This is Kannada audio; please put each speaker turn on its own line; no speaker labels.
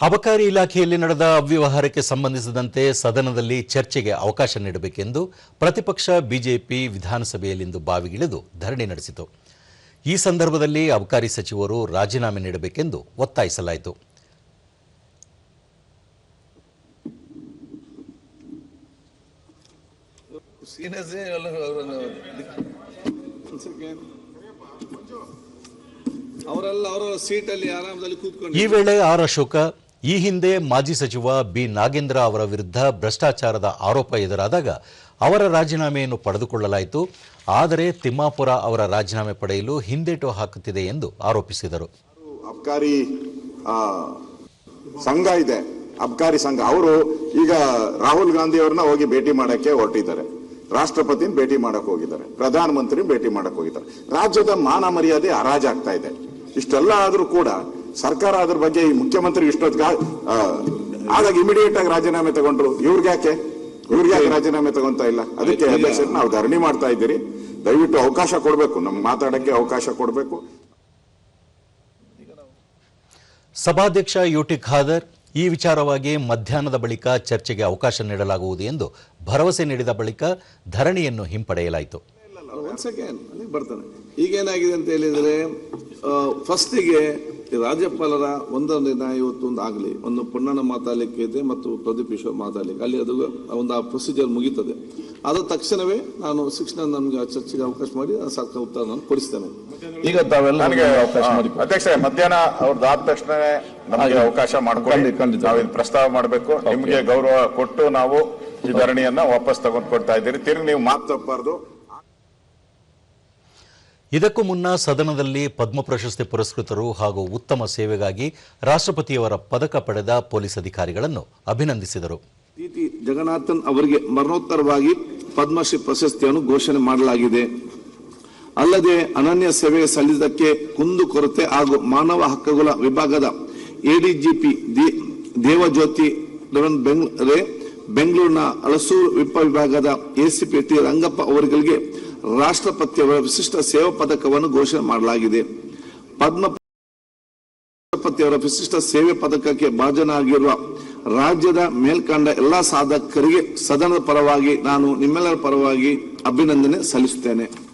ಅಬಕಾರಿ ಇಲಾಖೆಯಲ್ಲಿ ನಡೆದ ಅವ್ಯವಹಾರಕ್ಕೆ ಸಂಬಂಧಿಸಿದಂತೆ ಸದನದಲ್ಲಿ ಚರ್ಚೆಗೆ ಅವಕಾಶ ನೀಡಬೇಕೆಂದು ಪ್ರತಿಪಕ್ಷ ಬಿಜೆಪಿ ವಿಧಾನಸಭೆಯಲ್ಲಿಂದು ಬಾವಿಗಿಳಿದು ಧರಣಿ ನಡೆಸಿತು. ಈ ಸಂದರ್ಭದಲ್ಲಿ ಅಬಕಾರಿ ಸಚಿವರು ರಾಜೀನಾಮೆ ನೀಡಬೇಕೆಂದು ಒತ್ತಾಯಿಸಲಾಯಿತು. ಈ ವೇಳೆ ಆರ್ ಅಶೋಕ ಈ ಹಿಂದೆ ಮಾಜಿ ಸಚಿವ ಬಿ. ನಾಗೇಂದ್ರ ಅವರ ವಿರುದ್ಧ ಭ್ರಷ್ಟಾಚಾರದ ಆರೋಪ ಎದುರಾದಾಗ ಅವರ ರಾಜೀನಾಮೆಯನ್ನು ಪಡೆದುಕೊಳ್ಳಲಾಯಿತು. ಆದರೆ ತಿಮ್ಮಾಪುರ ಅವರ ರಾಜೀನಾಮೆ ಪಡೆಯಲು ಹಿಂದೇಟು ಹಾಕುತ್ತಿದೆ ಎಂದು ಆರೋಪಿಸಿದರು.
ಅಬ್ಕಾರಿ ಸಂಘ ಇದೆ. ಅಬ್ಕಾರಿ ಸಂಘ. ಅವರು ಈಗ ರಾಹುಲ್ ಗಾಂಧಿ ಅವ್ರನ್ನ ಹೋಗಿ ಭೇಟಿ ಮಾಡಕ್ಕೆ ಹೊರಟಿದ್ದಾರೆ. ರಾಷ್ಟ್ರಪತಿನ ಭೇಟಿ ಮಾಡಕ್ ಹೋಗಿದ್ದಾರೆ. ಪ್ರಧಾನಮಂತ್ರಿ ಭೇಟಿ ಮಾಡಕ್ ಹೋಗಿದ್ದಾರೆ. ರಾಜ್ಯದ ಮಾನ ಮರ್ಯಾದೆ ಹರಾಜಾಗ್ತಾ ಇದೆ. ಇಷ್ಟೆಲ್ಲ ಆದರೂ ಕೂಡ ಸರ್ಕಾರ ಅದ್ರ ಬಗ್ಗೆ ಈ ಮುಖ್ಯಮಂತ್ರಿ ಇಷ್ಟೊತ್ತಿಗೆ ಆದಾಗ ಇಮಿಡಿಯೇಟ್ ಆಗಿ ರಾಜೀನಾಮೆ ತಗೊಂಡ್ರು. ಇವ್ರಿಗೆ ಯಾಕೆ? ಇವ್ರಿಗೆ ಯಾಕೆ ರಾಜೀನಾಮೆ ತಗೊಂತಾ ಇಲ್ಲ? ಅದಕ್ಕೆ ಅಧ್ಯಕ್ಷರು ನಾವು ಧರಣಿ ಮಾಡ್ತಾ ಇದ್ದೀರಿ. ದಯವಿಟ್ಟು ಅವಕಾಶ ಕೊಡಬೇಕು. ನಮ್ಗೆ ಮಾತಾಡಕ್ಕೆ ಅವಕಾಶ ಕೊಡಬೇಕು.
ಸಭಾಧ್ಯಕ್ಷ ಯುಟಿ ಖಾದರ್ ಈ ವಿಚಾರವಾಗಿ ಮಧ್ಯಾಹ್ನದ ಬಳಿಕ ಚರ್ಚೆಗೆ ಅವಕಾಶ ನೀಡಲಾಗುವುದು ಎಂದು ಭರವಸೆ ನೀಡಿದ ಬಳಿಕ ಧರಣಿಯನ್ನು ಹಿಂಪಡೆಯಲಾಯಿತು.
ಒಂದ್ ಸೆಕೆಂಡ್ ಅಲ್ಲಿಗೆ ಬರ್ತಾನೆ. ಈಗ ಏನಾಗಿದೆ ಅಂತ ಹೇಳಿದರೆ ಫಸ್ಟಿಗೆ ರಾಜ್ಯಪಾಲರ ಒಂದೊಂದು ಇವತ್ತು ಒಂದು ಆಗಲಿ ಒಂದು ಪುಣ್ಣನ ಮಾತಾಡಲಿಕ್ಕೆ ಇದೆ ಮತ್ತು ಪ್ರದೀಪ್ ಈಶ್ವರ್ ಮಾತಾಡಲಿಕ್ಕೆ. ಅಲ್ಲಿ ಅದು ಒಂದು ಆ ಪ್ರೊಸೀಜರ್ ಮುಗೀತದೆ. ಆದ ತಕ್ಷಣವೇ ನಾನು ಶಿಕ್ಷಣ ನಮಗೆ ಚರ್ಚೆಗೆ ಅವಕಾಶ ಮಾಡಿ ಸರ್ಕಾರ ಉತ್ತರ ನಾನು ಕೊಡಿಸ್ತೇನೆ. ಈಗ ತಾವೆಲ್ಲ
ನನಗೆ
ಅವಕಾಶ ಮಾಡಿ
ಅಧ್ಯಕ್ಷ ಮಧ್ಯಾಹ್ನ ಅವ್ರದ್ದು ಆದ ತಕ್ಷಣ ನಮಗೆ ಅವಕಾಶ ಮಾಡ್ಕೊಂಡು.
ಖಂಡಿತ, ಖಂಡಿತ.
ನಾವು ಇದು ಪ್ರಸ್ತಾವ ಮಾಡಬೇಕು. ನಿಮಗೆ ಗೌರವ ಕೊಟ್ಟು ನಾವು ಈ ಧರಣಿಯನ್ನ ವಾಪಸ್ ತಗೊಂಡು ಕೊಡ್ತಾ ಇದ್ದೀರಿ. ತಿರುಗಿ ನೀವು ಮಾತು
ತಪ್ಪಾರ್ದು.
ಇದಕ್ಕೂ ಮುನ್ನ ಸದನದಲ್ಲಿ ಪದ್ಮ ಪ್ರಶಸ್ತಿ ಪುರಸ್ಕೃತರು ಹಾಗೂ ಉತ್ತಮ ಸೇವೆಗಾಗಿ ರಾಷ್ಟ್ರಪತಿಯವರ ಪದಕ ಪಡೆದ ಪೊಲೀಸ್ ಅಧಿಕಾರಿಗಳನ್ನು ಅಭಿನಂದಿಸಿದರು.
ಜಗನ್ನಾಥನ್ ಅವರಿಗೆ ಮರಣೋತ್ತರವಾಗಿ ಪದ್ಮಶ್ರೀ ಪ್ರಶಸ್ತಿಯನ್ನು ಘೋಷಣೆ ಮಾಡಲಾಗಿದೆ. ಅಲ್ಲದೆ ಅನನ್ಯ ಸೇವೆ ಸಲ್ಲಿಸಿದ್ದಕ್ಕೆ ಕುಂದು ಕೊರತೆ ಹಾಗೂ ಮಾನವ ಹಕ್ಕುಗಳ ವಿಭಾಗದ ಎಡಿಜಿಪಿ ದೇವಜ್ಯೋತಿ ಬೆಂಗ್ಳೂರಿನ ಬೆಂಗ್- ರೇ ಬೆಂಗಳೂರಿನ ಹಲಸೂರು ವಿಪ ವಿಭಾಗದ ಎಸಿಪಿ ಟಿ ರಂಗಪ್ಪ ಅವರುಗಳಿಗೆ ರಾಷ್ಟ್ರಪತಿಯವರ ವಿಶಿಷ್ಟ ಸೇವಾ ಪದಕವನ್ನು ಘೋಷಣೆ ಮಾಡಲಾಗಿದೆ. ಪದ್ಮ ರಾಷ್ಟ್ರಪತಿಯವರ ವಿಶಿಷ್ಟ ಸೇವೆ ಪದಕಕ್ಕೆ ಭಾಜನಾಗಿರುವ ರಾಜ್ಯದ ಮೇಲ್ಕಂಡ ಎಲ್ಲಾ ಸಾಧಕರಿಗೆ ಸದನದ ಪರವಾಗಿ ನಾನು ನಿಮ್ಮೆಲ್ಲರ ಪರವಾಗಿ ಅಭಿನಂದನೆ ಸಲ್ಲಿಸುತ್ತೇನೆ.